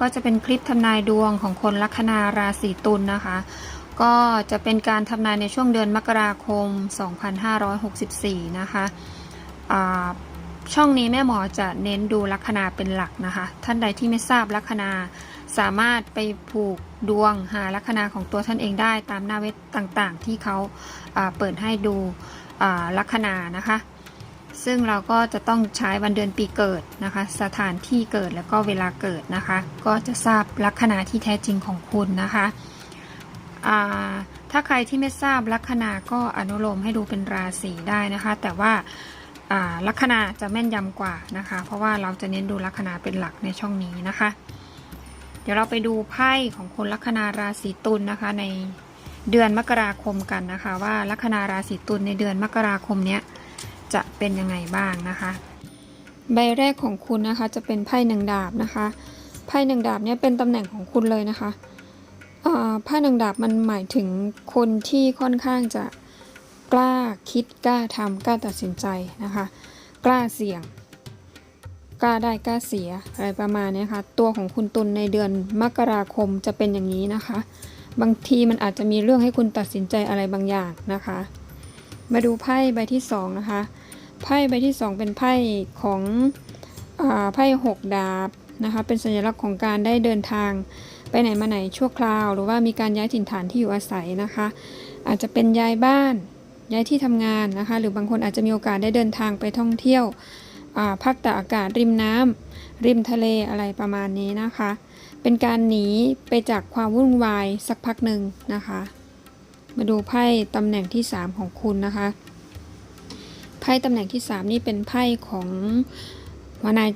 ก็จะเป็นคลิปทำนายดวงของคนลัคนาราศีตุลนะคะ ก็จะเป็นการทำนายในช่วงเดือนมกราคม 2564 นะคะช่องนี้แม่หมอจะเน้นดูลัคนาเป็นหลักนะคะ ท่านใดที่ไม่ทราบลัคนาสามารถไปผูกดวงหาลัคนาของตัวท่านเองได้ตามหน้าเว็บต่างๆ ที่เขาเปิดให้ดูลัคนานะคะ ซึ่งเราก็จะต้องใช้วันเดือนปีเกิดนะคะ สถานที่เกิดแล้วก็เวลาเกิดนะคะ ก็จะทราบลัคนาที่แท้จริงของคุณนะคะถ้าใครที่ไม่ทราบลัคนาก็อนุโลมให้ดูเป็นราศีได้นะคะ แต่ว่าอ่าลัคนาจะแม่นยำกว่านะคะ เพราะว่าเราจะเน้นดูลัคนาเป็นหลักในช่องนี้นะคะ เดี๋ยวเราไปดูไพ่ของคนลัคนาราศีตุลนะคะในเดือนมกราคมกันนะคะ ว่าลัคนาราศีตุลในเดือนมกราคมเนี้ย จะเป็นยังไงบ้างนะคะ ใบแรกของคุณนะคะจะเป็นไพ่หนึ่งดาบนะคะไพ่หนึ่งดาบเนี่ยเป็นตำแหน่งของคุณเลยนะคะอ่าไพ่หนึ่งดาบมันหมายถึงคนที่ค่อนข้างจะกล้าคิดกล้าทำกล้าตัดสินใจนะคะ กล้าเสี่ยง กล้าได้กล้าเสียอะไรประมาณนี้ค่ะตัวของคุณตุลในเดือนมกราคมจะเป็นอย่างนี้นะคะ บางทีมันอาจจะมีเรื่องให้คุณตัดสินใจอะไรบางอย่างนะคะ มาดูไพ่ใบที่สองนะคะ ไพ่ใบที่สองเป็นไพ่ของอไพ่หกดาบนะคะเป็นสัญลักษณ์ของการได้เดินทางไปไหนมาไหนชั่วคราว หรือว่ามีการย้ายถิ่นฐานที่อยู่อาศัยนะคะ อาจจะเป็นย้ายบ้านย้ายที่ทำงานนะคะ หรือบางคนอาจจะมีโอกาสได้เดินทางไปท่องเที่ยวพักตากอากาศริมน้ำริมทะเลอะไรประมาณนี้นะคะ เป็นการหนีไปจากความวุ่นวายสักพักหนึ่งนะคะ มาดูไพ่ตำแหน่งที่ 3 ของคุณนะคะ ไพ่ตำแหน่งที่ 3 นี่เป็นไพ่ของหัวนาย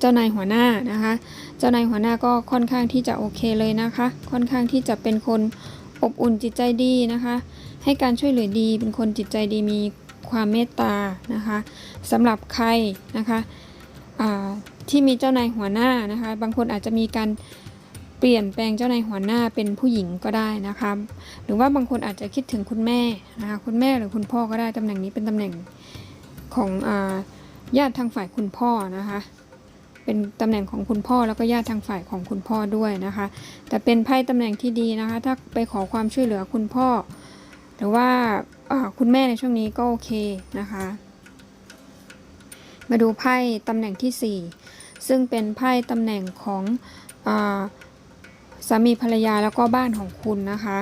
เจ้านายหัวหน้านะคะ เจ้านายหัวหน้าก็ค่อนข้างที่จะโอเคเลยนะคะ ค่อนข้างที่จะเป็นคนอบอุ่นจิตใจดีนะคะ ให้การช่วยเหลือดี เป็นคนจิตใจดีมีความเมตตานะคะสำหรับใครนะคะที่มีเจ้านายหัวหน้านะคะ บางคนอาจจะมีการเปลี่ยนแปลงเจ้านายหัวหน้าเป็นผู้หญิงก็ได้นะคะ หรือว่าบางคนอาจจะคิดถึงคุณแม่นะคะคุณแม่หรือคุณพ่อก็ได้ตำแหน่งนี้เป็นตำแหน่ง ของอาญาติทางฝ่ายคุณพ่อนะคะ เป็นตำแหน่งของคุณพ่อแล้วก็ญาติทางฝ่ายของคุณพ่อด้วยนะคะ แต่เป็นไพ่ตำแหน่งที่ดีนะคะ ถ้าไปขอความช่วยเหลือคุณพ่อ หรือว่าาคุณแม่ในช่วงนี้ก็โอเคนะคะ มาดูไพ่ตำแหน่งที่ 4 ซึ่งเป็นไพ่ตำแหน่งของอสามีภรรยาแล้วก็บ้านของคุณนะคะ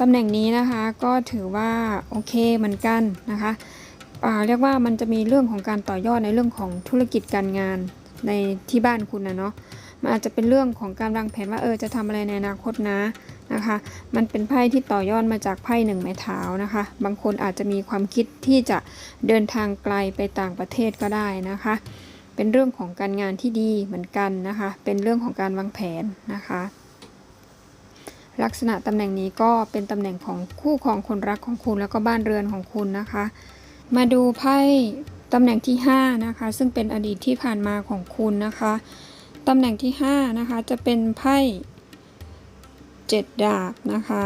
ตำแหน่งนี้นะคะก็ถือว่าโอเคเหมือนกันนะคะ เรียกว่ามันจะมีเรื่องของการต่อยอดในเรื่องของธุรกิจการงานในที่บ้านคุณนะเนาะมันอาจจะเป็นเรื่องของการวางแผนว่าเออจะทำอะไรในอนาคตนะนะคะ มันเป็นไพ่ที่ต่อยอดมาจากไพ่หนึ่งไม้เท้านะคะ บางคนอาจจะมีความคิดที่จะเดินทางไกลไปต่างประเทศก็ได้นะคะ เป็นเรื่องของการงานที่ดีเหมือนกันนะคะ เป็นเรื่องของการวางแผนนะคะ ลักษณะตำแหน่งนี้ก็เป็นตำแหน่งของคู่ครองคนรักของคุณแล้วก็บ้านเรือนของคุณนะคะ มาดูไพ่ตำแหน่งที่ 5 นะคะ ซึ่งเป็นอดีตที่ผ่านมาของคุณนะคะตำแหน่งที่ 5 นะคะ จะเป็นไพ่เจ็ดดาบนะคะ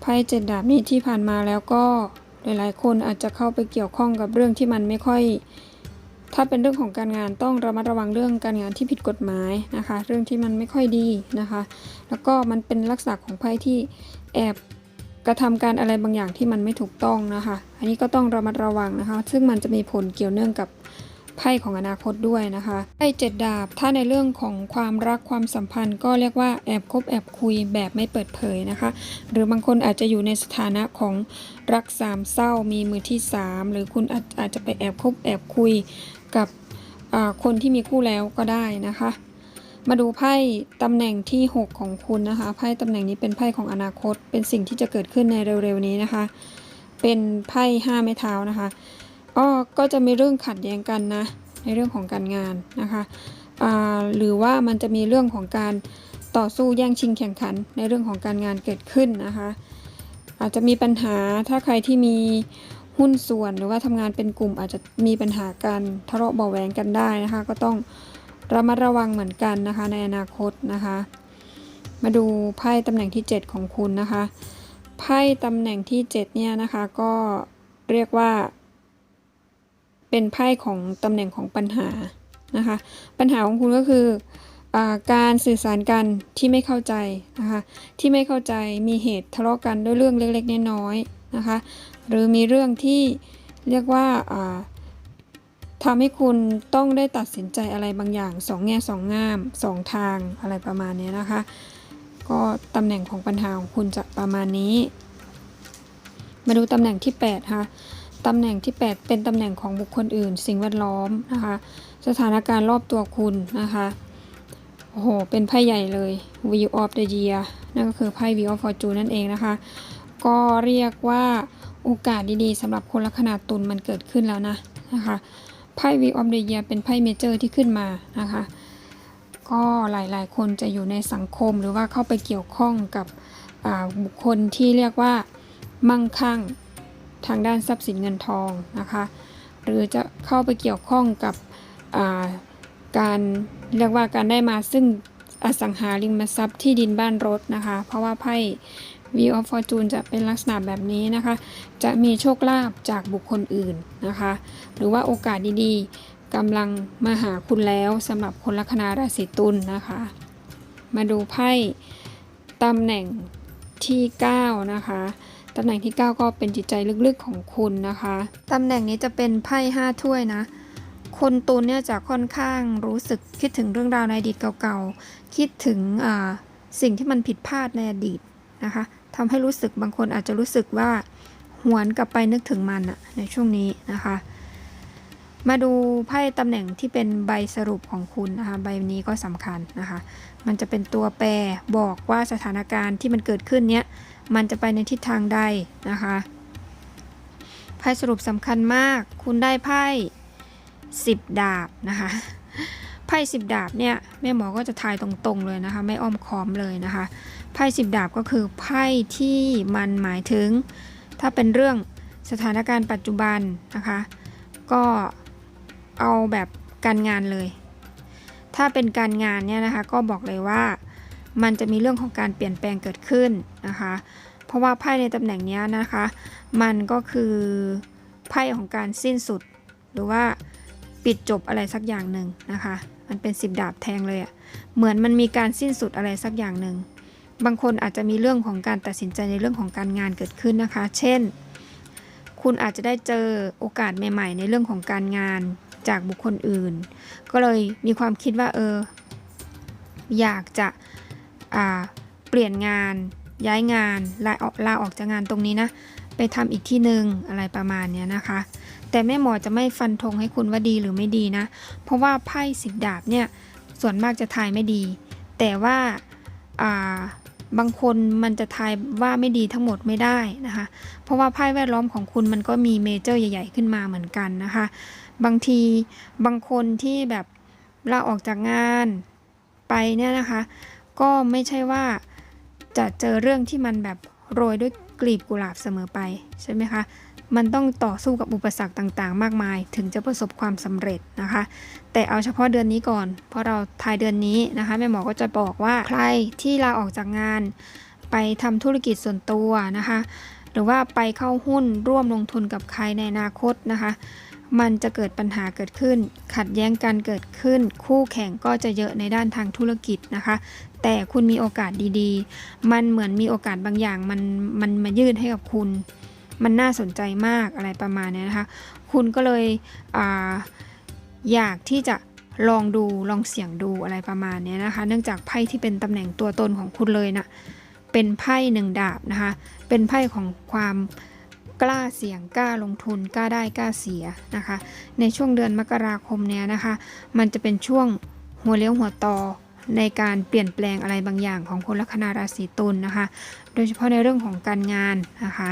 ไพ่เจ็ดดาบนี้ที่ผ่านมาแล้วก็หลายๆ คนอาจจะเข้าไปเกี่ยวข้องกับเรื่องที่มันไม่ค่อย ถ้าเป็นเรื่องของการงานต้องระมัดระวังเรื่องการงานที่ผิดกฎหมายนะคะ เรื่องที่มันไม่ค่อยดีนะคะ แล้วก็มันเป็นลักษณะของไพ่ที่แอบ กระทำการอะไรบางอย่างที่มันไม่ถูกต้องนะคะ อันนี้ก็ต้องระมัดระวังนะคะ ซึ่งมันจะมีผลเกี่ยวเนื่องกับไพ่ของอนาคตด้วยนะคะไพ่เจ็ดดาบ ถ้าในเรื่องของความรักความสัมพันธ์ ก็เรียกว่าแอบคบแอบคุยแบบไม่เปิดเผยนะคะ หรือบางคนอาจจะอยู่ในสถานะของรักสามเศร้ามีมือที่สามหรือคุณอาจอาจจะไปแอบคบแอบคุยกับคนที่มีคู่แล้วก็ได้นะคะ มาดูไพ่ตำแหน่งที่ 6 ของคุณนะคะ ไพ่ตำแหน่งนี้เป็นไพ่ของอนาคต เป็นสิ่งที่จะเกิดขึ้นในเร็วๆนี้นะคะ เป็นไพ่ห้าไม้เท้านะคะอ้อก็จะมีเรื่องขัดแย้งกันนะ ในเรื่องของการงานนะคะหรือว่ามันจะมีเรื่องของการต่อสู้แย่งชิงแข่งขัน ในเรื่องของการงานเกิดขึ้นนะคะ อาจจะมีปัญหาถ้าใครที่มีหุ้นส่วนหรือว่าทำงานเป็นกลุ่มอาจจะมีปัญหาการทะเลาะเบาแหวงกันได้นะคะ ก็ต้อง ระมัดระวังเหมือนกันนะคะ ในอนาคตนะคะ มาดูไพ่ตำแหน่งที่ 7 ของคุณนะคะ ไพ่ตำแหน่งที่ 7 เนี่ยนะคะก็เรียกว่า เป็นไพ่ของตำแหน่งของปัญหานะคะ ปัญหาของคุณก็คืออการสื่อสารกันที่ไม่เข้าใจนะคะ ที่ไม่เข้าใจมีเหตุทะเลาะกันด้วยเรื่องเล็กๆน้อยๆนะคะ หรือมีเรื่องที่เรียกว่าอ่า ทำให้คุณต้องได้ตัดสินใจอะไรบางอย่างสองแง่สองงามสองทางอะไรประมาณนี้นะคะ ก็ตำแหน่งของปัญหาของคุณจะประมาณนี้ มาดูตำแหน่งที่8ค่ะตำแหน่งที่ 8 เป็นตำแหน่งของบุคคลอื่น สิ่งแวดล้อมนะคะ สถานการณ์รอบตัวคุณนะคะโอ้โหเป็นไพ่ใหญ่เลย Wheel of the Year นั่นก็คือไพ่ Wheel of Fortune นั่นเองนะคะ ก็เรียกว่าโอกาสดีๆสำหรับคนลัคนาตุลมันเกิดขึ้นแล้วนะนะคะ ไพ่ Wheel of the Year เป็นไพ่เมเจอร์ที่ขึ้นมานะคะ ก็หลายๆ คนจะอยู่ในสังคมหรือว่าเข้าไปเกี่ยวข้องกับบุคคลที่เรียกว่ามั่งคั่งทางด้านทรัพย์สินเงินทองนะคะ หรือจะเข้าไปเกี่ยวข้องกับาการเรียกว่าการได้มาซึ่งอสังหาริมทรัพย์ที่ดินบ้านรถนะคะ เพราะว่าไพ่ Wheel of Fortune จะเป็นลักษณะแบบนี้นะคะ จะมีโชคลาภจากบุคคลอื่นนะคะ หรือว่าโอกาสดีๆกำลังมาหาคุณแล้วสำหรับคนลัคนาราศีตุลนะคะ มาดูไพ่ตำแหน่งที่ 9 นะคะ ตำแหน่งที่ 9 ก็เป็นจิตใจลึกๆของคุณนะคะ ตำแหน่งนี้จะเป็นไพ่5ถ้วยนะ คนตุลเนี่ยจะค่อนข้างรู้สึกคิดถึงเรื่องราวในอดีตเก่าๆ คิดถึงอ่าสิ่งที่มันผิดพลาดในอดีต นะคะทำให้รู้สึกบางคนอาจจะรู้สึกว่าหวนกลับไปนึกถึงมันอะในช่วงนี้นะคะ มาดูไพ่ตำแหน่งที่เป็นใบสรุปของคุณนะคะใบนี้ก็สำคัญนะคะ มันจะเป็นตัวแปรบอกว่าสถานการณ์ที่มันเกิดขึ้นเนี้ยมันจะไปในทิศทางใดนะคะไพ่สรุปสำคัญมาก คุณได้ไพ่สิบดาบนะคะไพ่สิบดาบเนี่ยแม่หมอก็จะทายตรงๆเลยนะคะ ไม่อ้อมค้อมเลยนะคะ ไพ่สิบดาบก็คือไพ่ที่มันหมายถึง ถ้าเป็นเรื่องสถานการณ์ปัจจุบันนะคะ ก็เอาแบบการงานเลย ถ้าเป็นการงานเนี่ยนะคะก็บอกเลยว่ามันจะมีเรื่องของการเปลี่ยนแปลงเกิดขึ้นนะคะ เพราะว่าไพ่ในตำแหน่งนี้นะคะ มันก็คือไพ่ของการสิ้นสุด หรือว่าปิดจบอะไรสักอย่างหนึ่งนะคะ มันเป็นสิบดาบแทงเลยอะ่ะ เหมือนมันมีการสิ้นสุดอะไรสักอย่างหนึ่ง บางคนอาจจะมีเรื่องของการตัดสินใจในเรื่องของการงานเกิดขึ้นนะคะ เช่น คุณอาจจะได้เจอโอกาสใหม่ ๆ ในเรื่องของการงานจากบุคคลอื่น ก็เลยมีความคิดว่าเออ อยากจะเปลี่ยนงาน ย้ายงานลาออกลาออกจากงานตรงนี้นะ ไปทำอีกที่หนึ่งอะไรประมาณเนี้ยนะคะ แต่แม่หมอจะไม่ฟันธงให้คุณว่าดีหรือไม่ดีนะ เพราะว่าไพ่สิบดาบเนี่ยส่วนมากจะทายไม่ดี แต่ว่า บางคนมันจะทายว่าไม่ดีทั้งหมดไม่ได้นะคะ เพราะว่าไพ่แวดล้อมของคุณมันก็มีเมเจอร์ใหญ่ ๆ ขึ้นมาเหมือนกันนะคะ บางทีบางคนที่แบบลาออกจากงานไปเนี่ยนะคะ ก็ไม่ใช่ว่าจะเจอเรื่องที่มันแบบโรยด้วยกลีบกุหลาบเสมอไปใช่ไหมคะ มันต้องต่อสู้กับอุปสรรคต่างๆ มากมาย ถึงจะประสบความสำเร็จนะคะ แต่เอาเฉพาะเดือนนี้ก่อน เพราะเราทายเดือนนี้นะคะแม่หมอก็จะบอกว่าใครที่ลาออกจากงาน ไปทำธุรกิจส่วนตัวนะคะ หรือว่าไปเข้าหุ้นร่วมลงทุนกับใครในอนาคตนะคะ มันจะเกิดปัญหาเกิดขึ้น ขัดแย้งกันเกิดขึ้น คู่แข่งก็จะเยอะในด้านทางธุรกิจนะคะแต่คุณมีโอกาสดีๆ มันเหมือนมีโอกาสบางอย่างมันมันมายื่นให้กับคุณ มันน่าสนใจมากอะไรประมาณนี้นะคะ คุณก็เลยออยากที่จะลองดูลองเสี่ยงดูอะไรประมาณนี้นะคะ เนื่องจากไพ่ที่เป็นตำแหน่งตัวตนของคุณเลยนะเป็นไพ่หนึ่งดาบนะคะ เป็นไพ่ของความกล้าเสี่ยงกล้าลงทุนกล้าได้กล้าเสียนะคะ ในช่วงเดือนมกราคมเนี้ยนะคะ มันจะเป็นช่วงหัวเลี้ยวหัวต่อในการเปลี่ยนแปลงอะไรบางอย่างของคนลัคนาราศีตุลนะคะ โดยเฉพาะในเรื่องของการงานนะคะ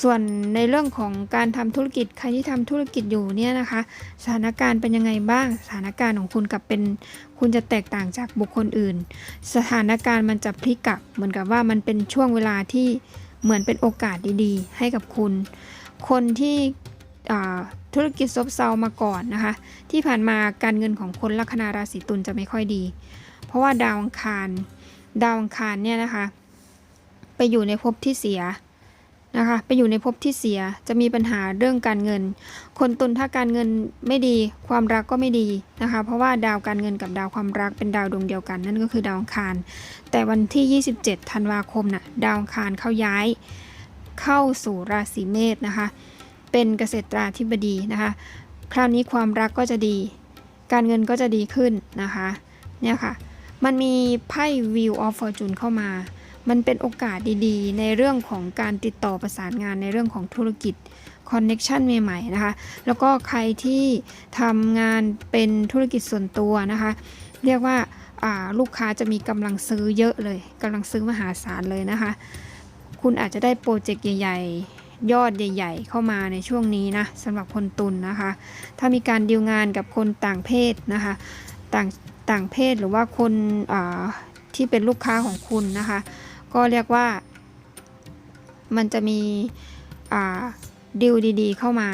ส่วนในเรื่องของการทำธุรกิจใครที่ทำธุรกิจอยู่เนี่ยนะคะสถานการณ์เป็นยังไงบ้าง สถานการณ์ของคุณกับเป็นคุณจะแตกต่างจากบุคคลอื่น สถานการณ์มันจะพลิกกลับ เหมือนกับว่ามันเป็นช่วงเวลาที่เหมือนเป็นโอกาสดีๆ ให้กับคุณ คนที่ธุรกิจซบเซามาก่อนนะคะ ที่ผ่านมาการเงินของคนลัคนาราศีตุลจะไม่ค่อยดี เพราะว่าดาวอังคารดาวอังคารเนี่ยนะคะ ไปอยู่ในภพที่เสีย นะคะไปอยู่ในภพที่เสียจะมีปัญหาเรื่องการเงิน คนตุลถ้าการเงินไม่ดีความรักก็ไม่ดีนะคะ เพราะว่าดาวการเงินกับดาวความรักเป็นดาวดวงเดียวกัน นั่นก็คือดาวอังคาร แต่วันที่ 27 ธันวาคมน่ะดาวอังคารเข้าย้าย เข้าสู่ราศีเมษนะคะ เป็นเกษตราธิบดีนะคะ คราวนี้ความรักก็จะดี การเงินก็จะดีขึ้นนะคะเนี่ยค่ะมันมีไพ่ Wheel of Fortune เข้ามา มันเป็นโอกาสดีๆ ในเรื่องของการติดต่อประสานงานในเรื่องของธุรกิจคอนเน็ชันใหม่ๆนะคะ แล้วก็ใครที่ทำงานเป็นธุรกิจส่วนตัวนะคะ เรียกว่าาลูกค้าจะมีกำลังซื้อเยอะเลยกำลังซื้อมหาศาลเลยนะคะ คุณอาจจะได้โปรเจกต์ใหญ่ๆ ยอดใหญ่ ๆ เข้ามาในช่วงนี้นะสำหรับคนตุลนนะคะ ถ้ามีการดีลงานกับคนต่างเพศนะคะ ต่างต่างเพศหรือว่าคนาที่เป็นลูกค้าของคุณนะคะ ก็เรียกว่า มันจะมีดีลดีๆ เข้ามา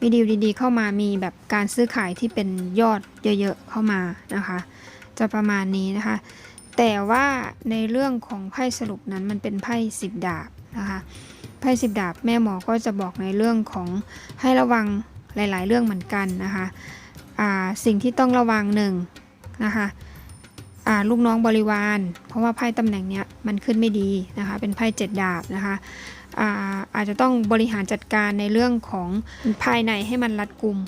มีดีลดีๆ เข้ามามีแบบการซื้อขายที่เป็นยอดเยอะๆ เข้ามานะคะ จะประมาณนี้นะคะ แต่ว่าในเรื่องของไพ่สรุปนั้นมันเป็นไพ่สิบดาบนะคะไพ่สิบดาบแม่หมอก็จะบอกในเรื่องของให้ระวังหลาย ๆ เรื่องเหมือนกันนะคะสิ่งที่ต้องระวังหนึ่งนะคะ ลูกน้องบริวาร เพราะว่าไพ่ตำแหน่งเนี้ยมันขึ้นไม่ดีนะคะเป็นไพ่เจ็ดดาบนะคะอาอาจจะต้องบริหารจัดการในเรื่องของภายในให้มันรัดกุม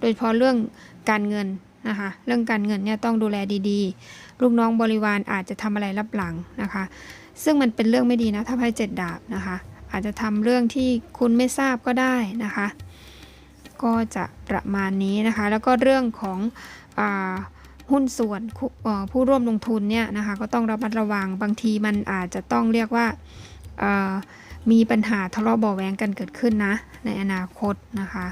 โดยเฉพาะเรื่องการเงินนะคะเรื่องการเงินเนี่ยต้องดูแลดีๆ ลูกน้องบริวารอาจจะทำอะไรรับหลังนะคะ ซึ่งมันเป็นเรื่องไม่ดีนะถ้าไพ่เจ็ดดาบนะคะ อาจจะทำเรื่องที่คุณไม่ทราบก็ได้นะคะ ก็จะประมาณนี้นะคะ แล้วก็เรื่องของอา หุ้นส่วนผู้ร่วมลงทุนเนี่ยนะคะก็ต้องระมัดระวังบางทีมันอาจจะต้องเรียกว่ามีปัญหาทะเลาะเบาะแวงกันเกิดขึ้นนะ ในอนาคตนะคะ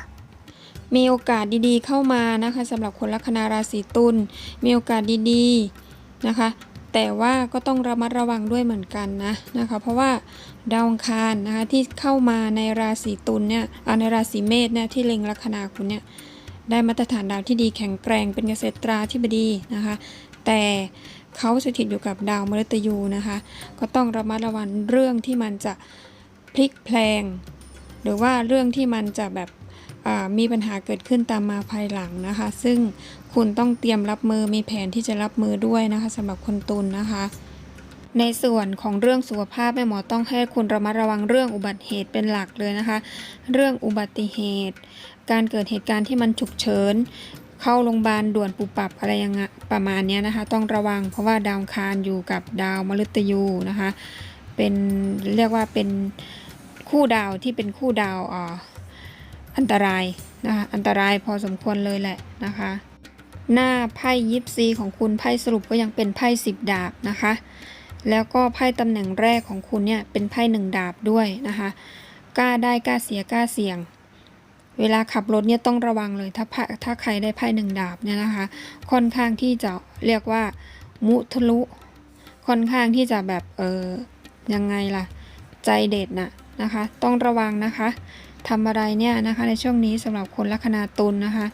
มีโอกาสดีๆเข้ามานะคะสำหรับคนลัคนาราศีตุลมีโอกาสดีๆนะคะ แต่ว่าก็ต้องระมัดระวังด้วยเหมือนกันนะนะคะเพราะว่าดาวองคารนะคะที่เข้ามาในราศีตุลเนี่ยในราศีเมษเนี่ยที่เล็งลัคนาคุณเนี่ย ได้มาตรฐานดาวที่ดีแข็งแกร่งเป็นเกษตราธิบดีนะคะ แต่เขาสถิตอยู่กับดาวมฤตยูนะคะ ก็ต้องระมัดระวังเรื่องที่มันจะพลิกแพลง หรือว่าเรื่องที่มันจะแบบมีปัญหาเกิดขึ้นตามมาภายหลังนะคะ ซึ่งคุณต้องเตรียมรับมือมีแผนที่จะรับมือด้วยนะคะสำหรับคนตุลนนะคะ ในส่วนของเรื่องสุขภาพแม่หมอต้องให้คุณระมัดระวังเรื่องอุบัติเหตุเป็นหลักเลยนะคะ เรื่องอุบัติเหตุ การเกิดเหตุการณ์ที่มันฉุกเฉินเข้าโรงพยาบาลด่วนปุบปับอะไรยังไงประมาณนี้นะคะ ต้องระวังเพราะว่าดาวคารอยู่กับดาวมฤตยูนะคะ เป็นเรียกว่าเป็นคู่ดาวที่เป็นคู่ดาวอ่อันตรายนะคะอันตรายพอสมควรเลยแหละนะคะ หน้าไพ่ยิปซีของคุณไพ่สรุปก็ยังเป็นไพ่สิบดาบนะคะ แล้วก็ไพ่ตำแหน่งแรกของคุณเนี่ยเป็นไพ่หนึ่งดาบด้วยนะคะกล้าได้กล้าเสียกล้าเสี่ยง เวลาขับรถเนี่ยต้องระวังเลยถ้าไพ่ถ้าใครได้ไพ่หนึ่งดาบเนี่ยนะคะ ค่อนข้างที่จะเรียกว่า มุทะลุ ค่อนข้างที่จะแบบเออยังไงล่ะ ใจเด็ดน่ะนะคะ ต้องระวังนะคะทำอะไรเนี่ยนะคะในช่วงนี้สำหรับคนลัคนาตุลนะคะ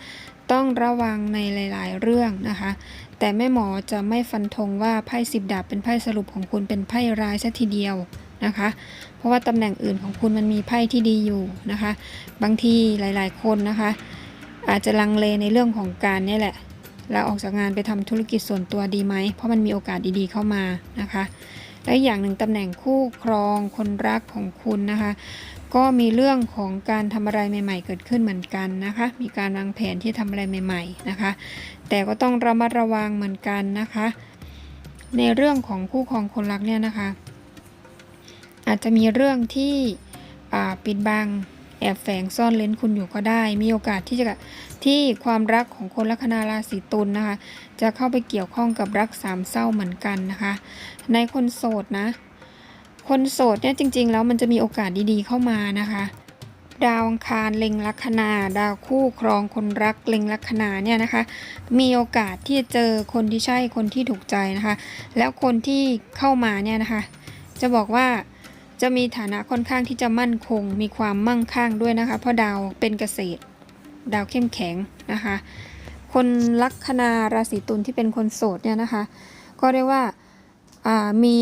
ต้องระวังในหลาย ๆ เรื่องนะคะ แต่แม่หมอจะไม่ฟันธงว่าไพ่สิบดาบเป็นไพ่สรุปของคุณเป็นไพ่ร้ายซะทีเดียว นะคะ เพราะว่าตำแหน่งอื่นของคุณมันมีไพ่ที่ดีอยู่นะคะ บางทีหลายๆ คนนะคะ อาจจะลังเลในเรื่องของการนี่แหละลาออกจากงานไปทำธุรกิจส่วนตัวดีไหม เพราะมันมีโอกาสดีๆเข้ามานะคะ และอย่างหนึ่งตำแหน่งคู่ครองคนรักของคุณนะคะ ก็มีเรื่องของการทำอะไรใหม่ ๆ เกิดขึ้นเหมือนกันนะคะ มีการวางแผนที่ทำอะไรใหม่ ๆนะคะ แต่ก็ต้องระมัดระวังเหมือนกันนะคะ ในเรื่องของคู่ครองคนรักเนี่ยนะคะ อาจจะมีเรื่องที่ปิดบังแอบแฝงซ่อนเลนคุณอยู่ก็ได้ มีโอกาสที่จะที่ความรักของคนลัคนาราศีตุลนะคะ จะเข้าไปเกี่ยวข้องกับรักสามเศร้าเหมือนกันนะคะ ในคนโสดนะ คนโสดเนี่ยจริง ๆ แล้วมันจะมีโอกาสดีๆเข้ามานะคะ ดาวอังคารเล็งลัคนา ดาวคู่ครองคนรักเล็งลัคนาเนี่ยนะคะ มีโอกาสที่จะเจอคนที่ใช่คนที่ถูกใจนะคะ แล้วคนที่เข้ามาเนี่ยนะคะ จะบอกว่า จะมีฐานะค่อนข้างที่จะมั่นคง มีความมั่งคั่งด้วยนะคะ เพราะดาวเป็นเกษตร ดาวเข้มแข็งนะคะ คนลัคนาราศีตุลที่เป็นคนโสดเนี่ยนะคะ ก็เรียกว่าอ่ามี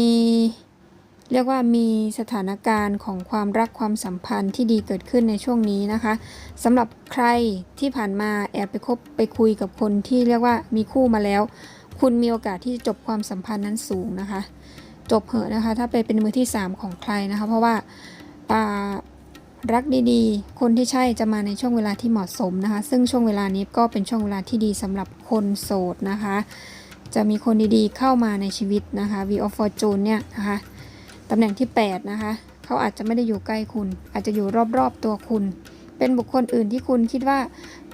เรียกว่ามีสถานการณ์ของความรักความสัมพันธ์ที่ดีเกิดขึ้นในช่วงนี้นะคะสำหรับใครที่ผ่านมาแอบไปคบไปคุยกับคนที่เรียกว่ามีคู่มาแล้ว คุณมีโอกาสที่จะจบความสัมพันธ์นั้นสูงนะคะ จบเหอะนะคะ ถ้าไปเป็นมือที่ 3 ของใครนะคะ เพราะว่าอ่ารักดีๆ คนที่ใช่จะมาในช่วงเวลาที่เหมาะสมนะคะ ซึ่งช่วงเวลานี้ก็เป็นช่วงเวลาที่ดีสำหรับคนโสดนะคะ จะมีคนดีๆ เข้ามาในชีวิตนะคะ V of Fortune เนี่ยนะคะตำแหน่งที่ 8 นะคะ เขาอาจจะไม่ได้อยู่ใกล้คุณ อาจจะอยู่รอบๆตัวคุณ เป็นบุคคลอื่นที่คุณคิดว่า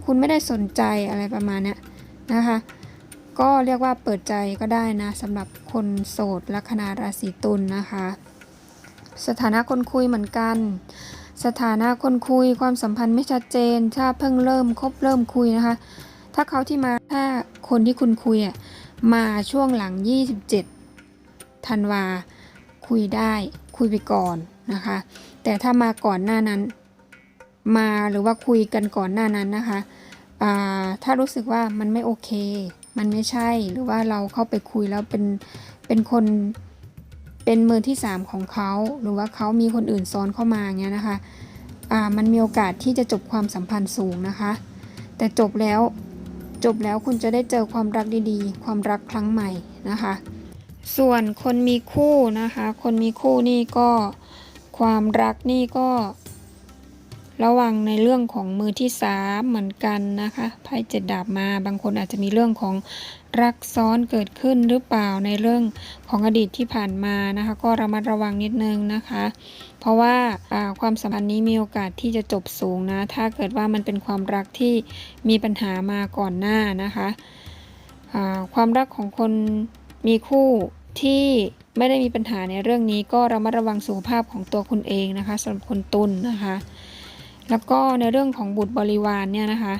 คุณไม่ได้สนใจอะไรประมาณนี้นะคะ ก็เรียกว่าเปิดใจก็ได้นะสำหรับคนโสดลัคนาราศีตุลนะคะ สถานะคนคุยเหมือนกัน สถานะคนคุยความสัมพันธ์ไม่ชัดเจน ถ้าเพิ่งเริ่มคบเริ่มคุยนะคะ ถ้าเขาที่มาถ้าคนที่คุณคุยอะมาช่วงหลัง 27ธันวาคุยได้คุยไปก่อนนะคะ แต่ถ้ามาก่อนหน้านั้น มาหรือว่าคุยกันก่อนหน้านั้นนะคะถ้ารู้สึกว่ามันไม่โอเค มันไม่ใช่หรือว่าเราเข้าไปคุยแล้วเป็นเป็นคนเป็นมือที่สามของเขา หรือว่าเขามีคนอื่นซ้อนเข้ามาเงี้ยนะคะอ่ามันมีโอกาสที่จะจบความสัมพันธ์สูงนะคะ แต่จบแล้วจบแล้วคุณจะได้เจอความรักดีๆ ความรักครั้งใหม่นะคะ ส่วนคนมีคู่นะคะ คนมีคู่นี่ก็ความรักนี่ก็ ระวังในเรื่องของมือที่สามเหมือนกันนะคะไพ่เจ็ดดาบมา บางคนอาจจะมีเรื่องของรักซ้อนเกิดขึ้นหรือเปล่าในเรื่องของอดีตที่ผ่านมานะคะ ก็ระมัดระวังนิดนึงนะคะ เพราะว่าความสัมพันธ์นี้มีโอกาสที่จะจบสูงนะ ถ้าเกิดว่ามันเป็นความรักที่มีปัญหามาก่อนหน้านะคะความรักของคนมีคู่ที่ไม่ได้มีปัญหาในเรื่องนี้ ก็ระมัดระวังสุขภาพของตัวคุณเองนะคะสำหรับคนตุลนนะคะ แล้วก็ในเรื่องของบุตรบริวารเนี่ยนะคะ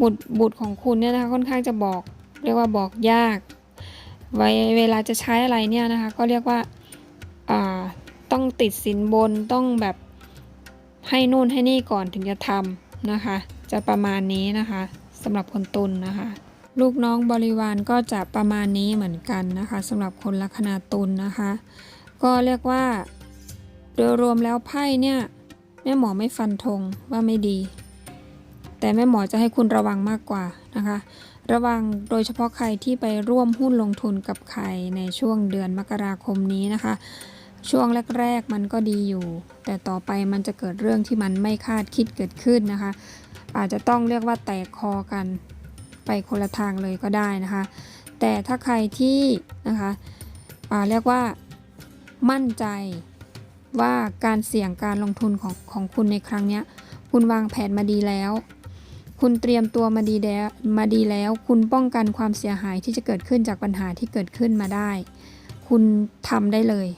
บุตรบุตรของคุณเนี่ยนะคะค่อนข้างจะบอก เรียกว่าบอกยาก ไว้เวลาจะใช้อะไรเนี่ยนะคะ ก็เรียกว่าต้องติดสินบนต้องแบบให้นู่นให้นี่ก่อนถึงจะทำนะคะ จะประมาณนี้นะคะสำหรับคนตุลนนะคะ ลูกน้องบริวารก็จะประมาณนี้เหมือนกันนะคะสำหรับคนลัคนาตุลนะคะ ก็เรียกว่าโดยรวมแล้วไพ่เนี่ย แม่หมอไม่ฟันธงว่าไม่ดี แต่แม่หมอจะให้คุณระวังมากกว่านะคะ ระวังโดยเฉพาะใครที่ไปร่วมหุ้นลงทุนกับใครในช่วงเดือนมกราคมนี้นะคะ ช่วงแรก ๆ มันก็ดีอยู่ แต่ต่อไปมันจะเกิดเรื่องที่มันไม่คาดคิดเกิดขึ้นนะคะ อาจจะต้องเรียกว่าแตกคอกันไปคนละทางเลยก็ได้นะคะ แต่ถ้าใครที่นะคะเรียกว่ามั่นใจ ว่าการเสี่ยงการลงทุนของของคุณในครั้งนี้คุณวางแผนมาดีแล้ว คุณเตรียมตัวมาดีแล้วมาดีแล้ว คุณป้องกันความเสียหายที่จะเกิดขึ้นจากปัญหาที่เกิดขึ้นมาได้ คุณทำได้เลย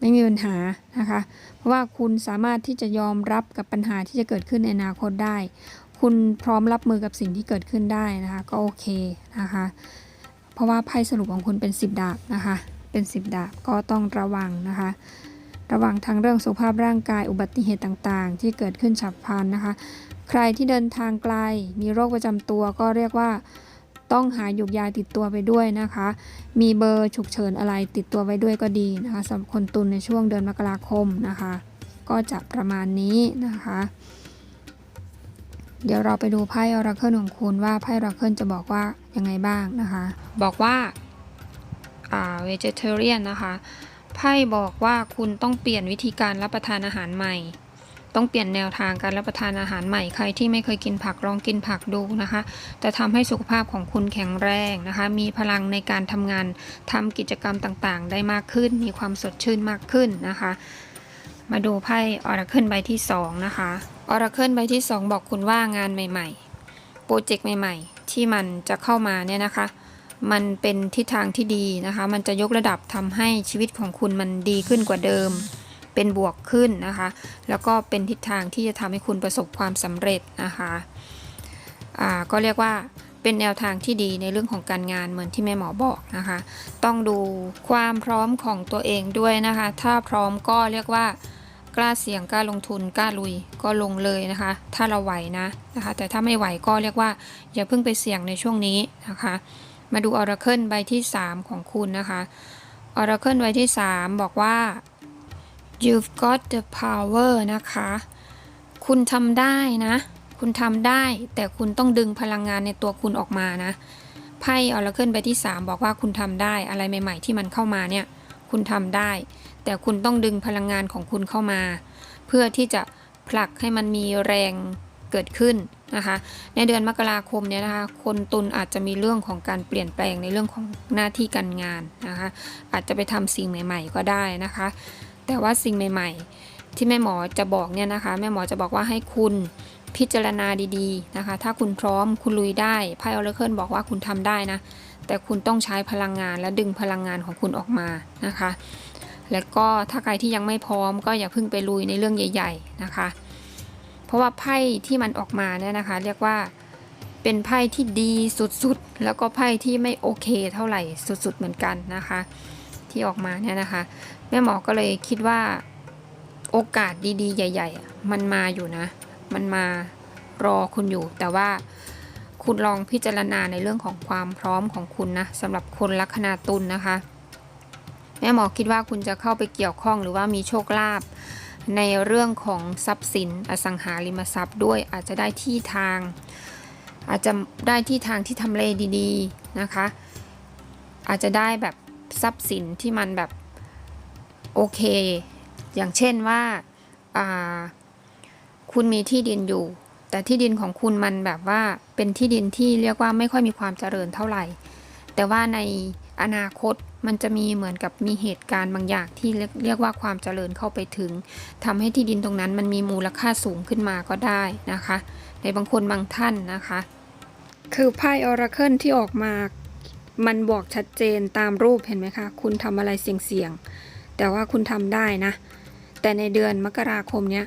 ไม่มีปัญหานะคะ เพราะว่าคุณสามารถที่จะยอมรับกับปัญหาที่จะเกิดขึ้นในอนาคตได้ คุณพร้อมรับมือกับสิ่งที่เกิดขึ้นได้นะคะ ก็โอเคนะคะ เพราะว่าไพ่สรุปของคุณเป็น 10 ดาบนะคะ เป็น 10 ดาบก็ต้องระวังนะคะ ระวังทั้งเรื่องสุขภาพร่างกายอุบัติเหตุต่างๆ ที่เกิดขึ้นฉับพลันนะคะ ใครที่เดินทางไกล มีโรคประจำตัวก็เรียกว่าต้องหาหยุกยาติดตัวไปด้วยนะคะ มีเบอร์ฉุกเฉินอะไรติดตัวไว้ด้วยก็ดีนะคะสำหรับคนตุลในช่วงเดือนมกราคมนะคะ ก็จะประมาณนี้นะคะ เดี๋ยวเราไปดูไพ่ออราเคิลของคุณว่าไพ่ออราเคิลจะบอกว่ายังไงบ้างนะคะ บอกว่า อ่า vegetarian นะคะ ไพ่บอกว่าคุณต้องเปลี่ยนวิธีการรับประทานอาหารใหม่ ต้องเปลี่ยนแนวทางการรับประทานอาหารใหม่ใครที่ไม่เคยกินผักลองกินผักดูนะคะจะทำให้สุขภาพของคุณแข็งแรงนะคะ มีพลังในการทำงานทำกิจกรรมต่างๆ ได้มากขึ้น มีความสดชื่นมากขึ้นนะคะ มาดูไพ่ออราเคิลใบที่2นะคะออราเคิลใบที่ 2 บอกคุณว่างานใหม่ ๆ โปรเจกต์ใหม่ ๆ ที่มันจะเข้ามาเนี่ยนะคะ มันเป็นทิศทางที่ดีนะคะ มันจะยกระดับทำให้ชีวิตของคุณมันดีขึ้นกว่าเดิม เป็นบวกขึ้นนะคะ แล้วก็เป็นทิศทางที่จะทำให้คุณประสบความสำเร็จนะคะอ่าก็เรียกว่าเป็นแนวทางที่ดีในเรื่องของการงานเหมือนที่แม่หมอบอกนะคะ ต้องดูความพร้อมของตัวเองด้วยนะคะ ถ้าพร้อมก็เรียกว่ากล้าเสี่ยงกล้าลงทุนกล้าลุยก็ลงเลยนะคะ ถ้าเราไหวนะนะคะ แต่ถ้าไม่ไหวก็เรียกว่าอย่าเพิ่งไปเสี่ยงในช่วงนี้นะคะ มาดูออราเคิลใบที่ 3 ของคุณนะคะออราเคิลใบที่ 3 บอกว่า you've got the power นะคะ คุณทำได้นะ คุณทำได้ แต่คุณต้องดึงพลังงานในตัวคุณออกมานะ ไพ่ออร์เคิลใบที่ 3 บอกว่าคุณทำได้ อะไรใหม่ ๆ ที่มันเข้ามาเนี่ย คุณทำได้ แต่คุณต้องดึงพลังงานของคุณเข้ามา เพื่อที่จะผลักให้มันมีแรง เกิดขึ้นนะคะในเดือนมกราคมเนี่ยนะคะคนตุลอาจจะมีเรื่องของการเปลี่ยนแปลงในเรื่องของหน้าที่การงานนะคะอาจจะไปทำสิ่งใหม่ ๆ ก็ได้นะคะ แต่ว่าสิ่งใหม่ ๆ ที่แม่หมอจะบอกเนี่ยนะคะแม่หมอจะบอกว่าให้คุณพิจารณาดีๆนะคะ ถ้าคุณพร้อมคุณลุยได้ไพ่ออร์เคิลบอกว่าคุณทำได้นะแต่คุณต้องใช้พลังงานและดึงพลังงานของคุณออกมานะคะ แล้วก็ถ้าใครที่ยังไม่พร้อมก็อย่าเพิ่งไปลุยในเรื่องใหญ่ ๆ นะคะ เพราะว่าไพ่ที่มันออกมาเนี่ยนะคะ เรียกว่าเป็นไพ่ที่ดีสุดๆ แล้วก็ไพ่ที่ไม่โอเคเท่าไหร่สุดๆเหมือนกันนะคะ ที่ออกมาเนี่ยนะคะ แม่หมอก็เลยคิดว่าโอกาสดีๆ ใหญ่ ๆ มันมาอยู่นะ มันมารอคุณอยู่ แต่ว่าคุณลองพิจารณาในเรื่องของความพร้อมของคุณนะสำหรับคนลัคนาตุลนะคะ แม่หมอคิดว่าคุณจะเข้าไปเกี่ยวข้องหรือว่ามีโชคลาภ ในเรื่องของทรัพย์สินอสังหาริมทรัพย์ด้วยอาจจะได้ที่ทาง อาจจะได้ที่ทางที่ทำเลดีๆนะคะ อาจจะได้แบบทรัพย์สินที่มันแบบโอเค อย่างเช่นว่าาคุณมีที่ดินอยู่ แต่ที่ดินของคุณมันแบบว่าเป็นที่ดินที่เรียกว่าไม่ค่อยมีความเจริญเท่าไหร่ แต่ว่าในอนาคตมันจะมีเหมือนกับมีเหตุการณ์บางอย่างที่เรียกว่าความเจริญเข้าไปถึงทำให้ที่ดินตรงนั้นมันมีมูลค่าสูงขึ้นมาก็ได้นะคะ ในบางคนบางท่านนะคะ คือไพ่ออราเคิลที่ออกมา มันบอกชัดเจนตามรูปเห็นไหมคะ คุณทำอะไรเสี่ยงๆแต่ว่าคุณทำได้นะ แต่ในเดือนมกราคมเนี้ย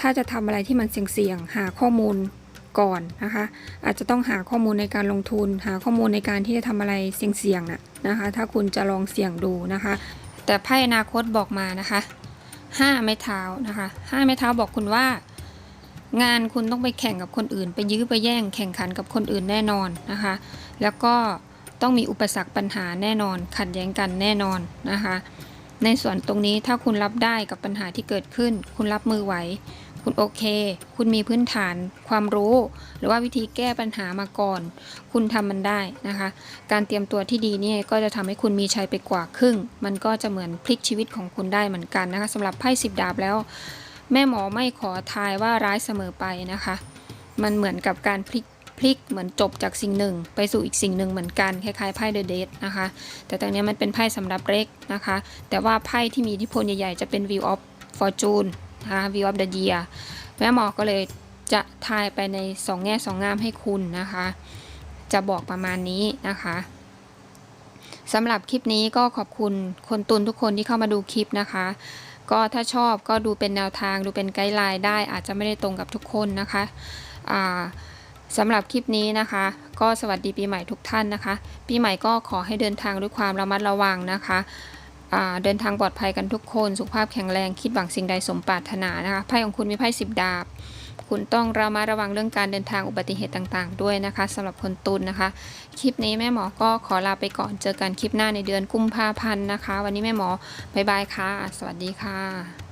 ถ้าจะทำอะไรที่มันเสี่ยงๆหาข้อมูล ก่อนนะคะ อาจจะต้องหาข้อมูลในการลงทุน หาข้อมูลในการที่จะทำอะไรเสี่ยงๆน่ะนะคะ ถ้าคุณจะลองเสี่ยงดูนะคะ แต่ไพ่อนาคตบอกมานะคะห้าไม้เท้านะคะห้าไม้เท้าบอกคุณว่า งานคุณต้องไปแข่งกับคนอื่น ไปยื้อไปแย่งแข่งขันกับคนอื่นแน่นอนนะคะ แล้วก็ต้องมีอุปสรรคปัญหาแน่นอน ขัดแย้งกันแน่นอนนะคะ ในส่วนตรงนี้ถ้าคุณรับได้กับปัญหาที่เกิดขึ้น คุณรับมือไหว คุณโอเค คุณมีพื้นฐานความรู้ หรือว่าวิธีแก้ปัญหามาก่อน คุณทำมันได้นะคะ การเตรียมตัวที่ดีเนี่ยก็จะทำให้คุณมีชัยไปกว่าครึ่ง มันก็จะเหมือนพลิกชีวิตของคุณได้เหมือนกันนะคะสำหรับไพ่สิบดาบแล้ว แม่หมอไม่ขอทายว่าร้ายเสมอไปนะคะ มันเหมือนกับการพลิกพลิกเหมือนจบจากสิ่งหนึ่ง ไปสู่อีกสิ่งหนึ่งเหมือนกันคล้ายๆไพ่เดอะเดทนะคะ แต่ตรงนี้มันเป็นไพ่สำหรับเล็กนะคะ แต่ว่าไพ่ที่มีอิทธิพลใหญ่ๆ จะเป็น View of Fortune นะคะ View of the Year แม่หมอก็เลยจะทายไปในสองแง่สองงามให้คุณนะคะ จะบอกประมาณนี้นะคะสำหรับคลิปนี้ก็ขอบคุณคนตุนทุกคนที่เข้ามาดูคลิปนะคะ ก็ถ้าชอบก็ดูเป็นแนวทางดูเป็นไกด์ไลน์ได้อาจจะไม่ได้ตรงกับทุกคนนะคะอ่าสำหรับคลิปนี้นะคะ ก็สวัสดีปีใหม่ทุกท่านนะคะ ปีใหม่ก็ขอให้เดินทางด้วยความระมัดระวังนะคะ เดินทางปลอดภัยกันทุกคน สุขภาพแข็งแรงคิดหวังสิ่งใดสมปรารถนานะคะไพ่ของคุณมีไพ่สิบดาบ คุณต้องระมัดระวังเรื่องการเดินทางอุบัติเหตุต่างๆ ด้วยนะคะสำหรับคนตุนนะคะ คลิปนี้แม่หมอก็ขอลาไปก่อนเจอกันคลิปหน้าในเดือนกุมภาพันธ์นะคะ วันนี้แม่หมอบายบายค่ะ สวัสดีค่ะ